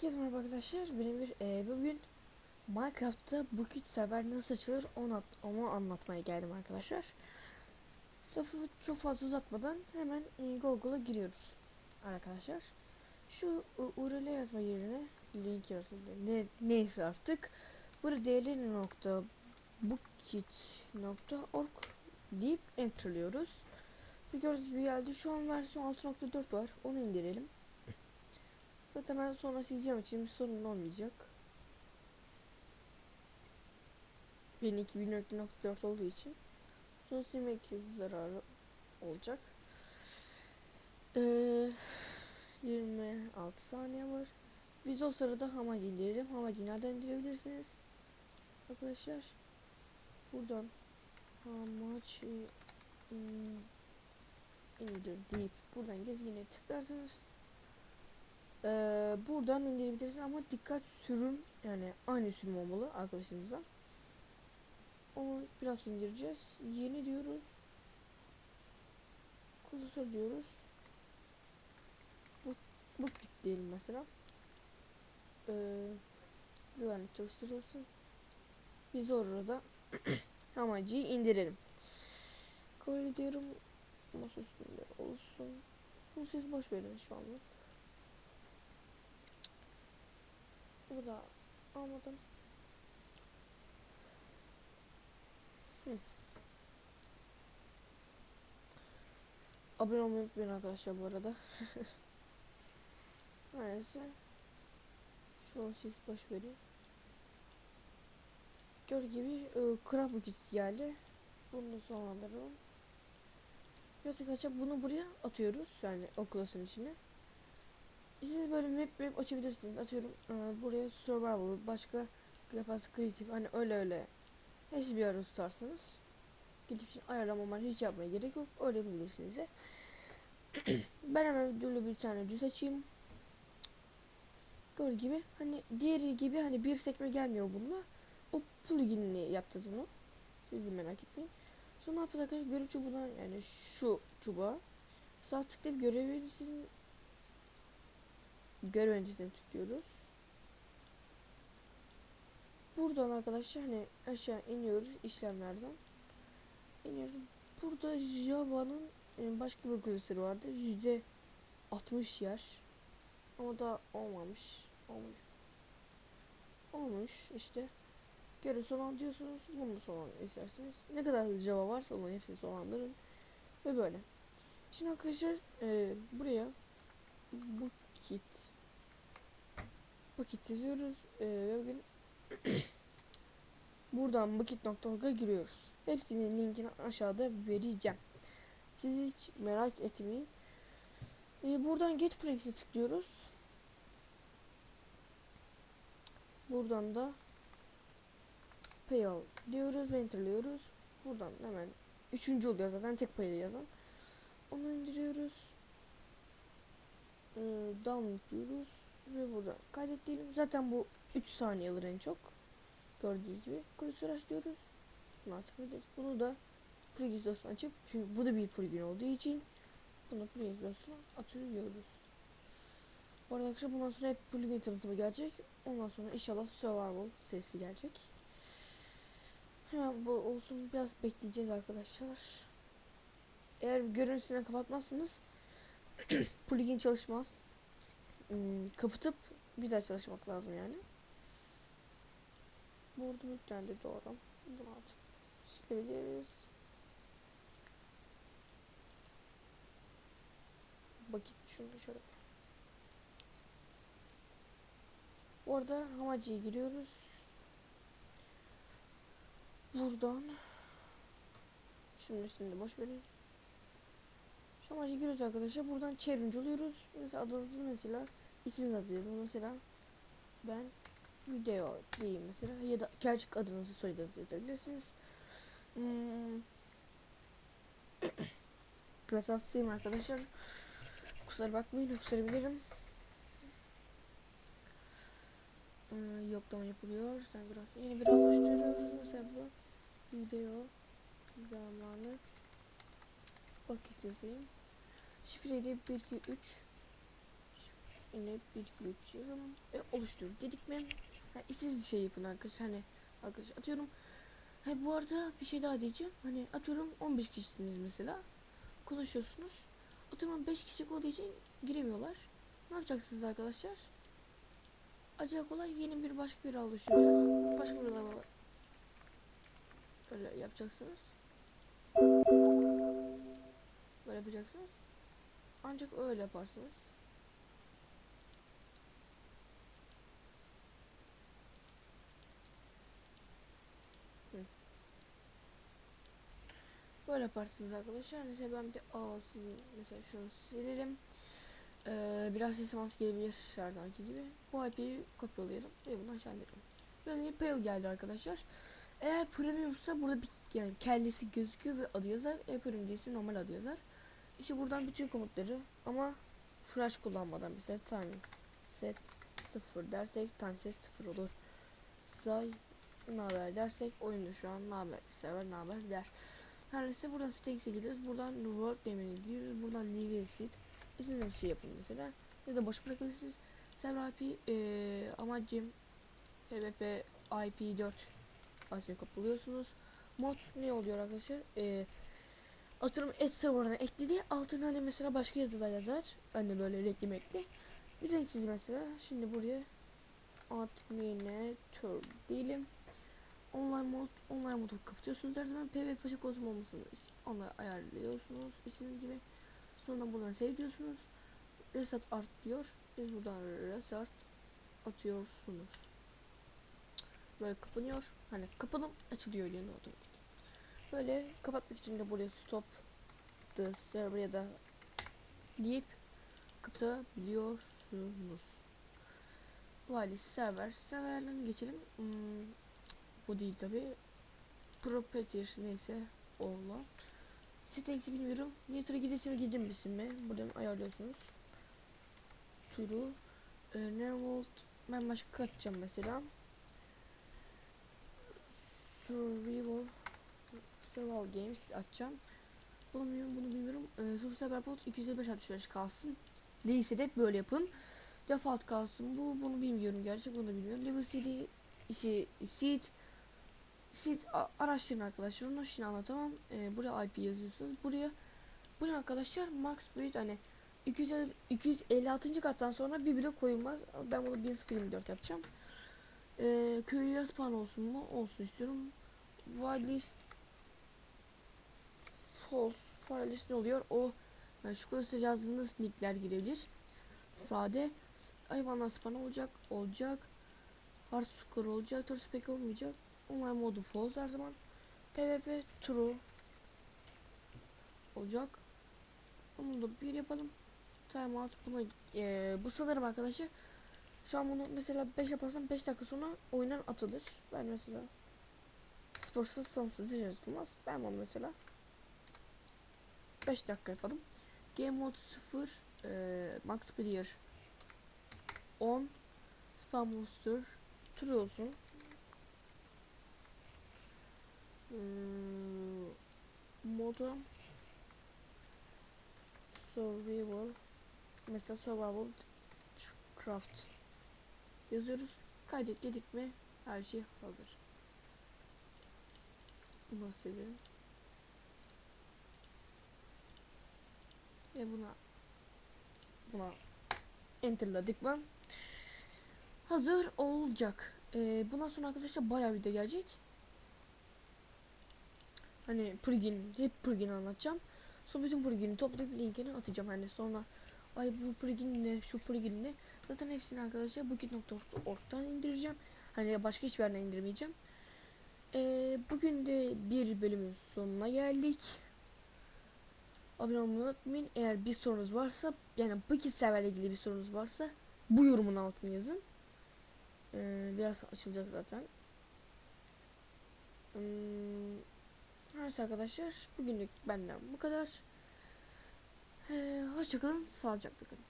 Herkese merhaba arkadaşlar. Benim bir e, bugün Minecraft'ta Bukit server nasıl açılır onu, onu anlatmaya geldim arkadaşlar. Lafı çok fazla uzatmadan hemen e, Google'a giriyoruz arkadaşlar. Şu URL yazma yerine link yazın ne neyse artık. Burada dln.bukit.org deyip enterlıyoruz. Bir gördüğünüz gibi geldi. Şu an versiyon 6.4 var. Onu indirelim. Zaten ben sonra sileceğim için bir sorun olmayacak. Benim 2004 olduğu için sonra silmek zararı olacak. Ee, 26 saniye var. Biz o sırada Hamadi indirelim. Hamadi nereden indirebilirsiniz? Arkadaşlar buradan Hamachi in- indir deyip buradan gezgine tıklarsınız. Ee, buradan indirebilirsiniz ama dikkat sürüm yani aynı sürüm olmalı arkadaşınızla. Onu biraz indireceğiz. Yeni diyoruz. Kursor diyoruz. Bu, bu diyelim mesela. Ee, güvenlik çalıştırılsın. Biz orada amacıyı indirelim. Kabul ediyorum. Masa üstünde olsun. Bu siz boş verin şu anlık. Bu da almadım. Hı. Abone olmayı unutmayın arkadaşlar bu arada. Neyse. An siz boş verin. Gör gibi e, krab bukit geldi. Bunu da sonlandıralım. Görsek açıp bunu buraya atıyoruz. Yani o klasın içine. Siz böyle map map açabilirsiniz. Atıyorum e, buraya survival, başka Grafas Creative hani öyle öyle. Hepsi bir arada tutarsanız. Gidip şimdi ayarlamalar hiç yapmaya gerek yok. Öyle yapabilirsiniz de. ben hemen videoyla bir tane düz açayım. Gördüğünüz gibi hani diğeri gibi hani bir sekme gelmiyor bununla. O pluginini yapacağız onu. Siz de merak etmeyin. Sonra ne yapacağız arkadaşlar? Görev yani şu çubuğa sağ tıklayıp görevlisinin görev öncesini tutuyoruz. Buradan arkadaşlar hani aşağı iniyoruz işlemlerden. İniyoruz. Burada Java'nın e, başka bir klasörü vardı. Yüzde 60 yer. Ama da olmamış. Olmuş. Olmuş işte. Görev son diyorsunuz. Bunu son isterseniz. Ne kadar Java varsa onun hepsini sonlandırın. Ve böyle. Şimdi arkadaşlar e, buraya bu kit bu kit yazıyoruz e, ve bugün buradan bukit.org'a giriyoruz. Hepsinin linkini aşağıda vereceğim. Siz hiç merak etmeyin. E, buradan get prex'e tıklıyoruz. Buradan da payal diyoruz ve enterliyoruz. Buradan hemen üçüncü oluyor zaten tek payda yazan. Onu indiriyoruz. E, download diyoruz ve burada kaydet diyelim. Zaten bu 3 saniye alır en çok. Gördüğünüz gibi. Klasör aç diyoruz. Bunu da plugin dosyasını açıp çünkü bu da bir plugin olduğu için bunu plugin dosyasına atıyoruz. Bu arada arkadaşlar bundan sonra hep plugin tanıtımı gelecek. Ondan sonra inşallah survival sesi gelecek. Hemen bu olsun biraz bekleyeceğiz arkadaşlar. Eğer görüntüsünü kapatmazsanız plugin çalışmaz. Hmm, kapatıp bir daha çalışmak lazım yani. Bu arada yüklendi doğru. Bunu at. Silebiliriz. Bakit şunu şöyle. Bu arada Hamaci'ye giriyoruz. Buradan Şimdi şimdi boş verin. Şu giriyoruz arkadaşlar. Buradan çevrimci oluyoruz. Mesela adınızı mesela isminiz yazıyorum. Mesela ben video diyeyim mesela ya da gerçek adınızı soyadınızı yazabilirsiniz. Hmm. Biraz arkadaşlar. Kusura bakmayın öksürebilirim. Ee, yoklama yapılıyor. Sen biraz yeni bir oluşturuyoruz. Mesela bu video zamanı vakit yazayım. Şifreyi de 1 2 3 e, inip 1 2 3 yazalım ve oluştur dedik mi? Yani siz şey yapın arkadaşlar hani arkadaşlar atıyorum. Ha bu arada bir şey daha diyeceğim. Hani atıyorum 15 kişisiniz mesela. Konuşuyorsunuz. Atıyorum 5 kişi olduğu için giremiyorlar. Ne yapacaksınız arkadaşlar? Acayip kolay yeni bir başka bir oluşturacağız. Başka bir var. Öyle yapacaksınız. Böyle yapacaksınız. Ancak öyle yaparsınız. Böyle yaparsınız arkadaşlar. Mesela ben bir aa sizin mesela şunu silelim. Ee, biraz sesim az gelebilir her zamanki gibi. Bu IP'yi kopyalayalım ve bunu aşağı indirelim. Böyle Pale geldi arkadaşlar. Eğer premiumsa burada bir yani kellesi gözüküyor ve adı yazar. Eğer premium değilse normal adı yazar. İşte buradan bütün komutları ama flash kullanmadan mesela time set 0 dersek time set 0 olur. Say ne haber dersek oyunda şu an ne haber sever ne haber der. Her neyse buradan sitex'e gidiyoruz. Buradan work demeye gidiyoruz. Buradan leave sit. İstediğiniz bir şey yapın mesela. Ya da boş bırakırsınız. Server IP ee, amacım PvP IP4 Asya kapılıyorsunuz. Mod ne oluyor arkadaşlar? Ee, atıyorum et serverına ekledi. Altına hani mesela başka yazılar yazar. Hani böyle reklam ekli. Bir renksiz mesela. Şimdi buraya adminatör diyelim. Online mod, online modu kapatıyorsunuz her zaman PvP kozum olmasını onları ayarlıyorsunuz istediğiniz gibi. Sonra buradan save diyorsunuz. Reset art diyor. Siz buradan restart atıyorsunuz. Böyle kapanıyor. Hani kapadım açılıyor yine otomatik. Böyle kapatmak için de buraya stop the server ya da deyip kapatabiliyorsunuz. Vali server. Serverden geçelim. Hmm, bu değil tabi. Proprietor neyse olan. Settings'i bilmiyorum. Niye tura gidesim mi gidim misin mi? Buradan ayarlıyorsunuz. Turu. E, Nervold. Ben başka açacağım mesela. Survival Survival Games açacağım. Bilmiyorum, bunu bilmiyorum. Ee, Super Cyberpunk 255 65 kalsın. Değilse de böyle yapın. Default kalsın. Bu bunu bilmiyorum gerçek bunu bilmiyorum. Level CD işi seed seed araştırın arkadaşlar. Onu şimdi anlatamam. Ee, buraya IP yazıyorsunuz. Buraya bu arkadaşlar max breed hani 200, 256. kattan sonra bir blok koyulmaz. Ben bunu 1024 yapacağım. Ee, köylüye spawn olsun mu? Olsun istiyorum. Whitelist false ne oluyor? O yani şu klasör yazdığınız nickler girebilir. Sade hayvanlar spawn olacak. Olacak. Hard score olacak. Turtle pek olmayacak. Online modu false her zaman. PvP true olacak. Onu da bir yapalım. Timeout bunu e, bu sanırım arkadaşlar. Şu an bunu mesela 5 yaparsam 5 dakika sonra oyundan atılır. Ben mesela sporsuz sonsuz yazılmaz. Ben bunu mesela 5 dakika yapalım. Game mode 0 e, max player 10 spam monster true olsun. Hmm, moda survival mesela survival craft yazıyoruz. Kaydet dedik mi her şey hazır. Bunu silelim. Ve buna buna enterladık mı hazır olacak. Ee, bundan sonra arkadaşlar bayağı video gelecek. Hani plugin, hep plugin anlatacağım. Sonra bütün plugin'i toplayıp linkini atacağım. Hani sonra ay bu plugin ne, şu plugin ne. Zaten hepsini arkadaşlar bugün.org'dan indireceğim. Hani başka hiçbir yerden indirmeyeceğim. Ee, bugün de bir bölümün sonuna geldik. Abone olmayı unutmayın. Eğer bir sorunuz varsa yani bu iki serverle ilgili bir sorunuz varsa bu yorumun altına yazın. Ee, biraz açılacak zaten. Hmm, neyse arkadaşlar bugünlük benden bu kadar. Ee, hoşçakalın, sağlıcakla kalın.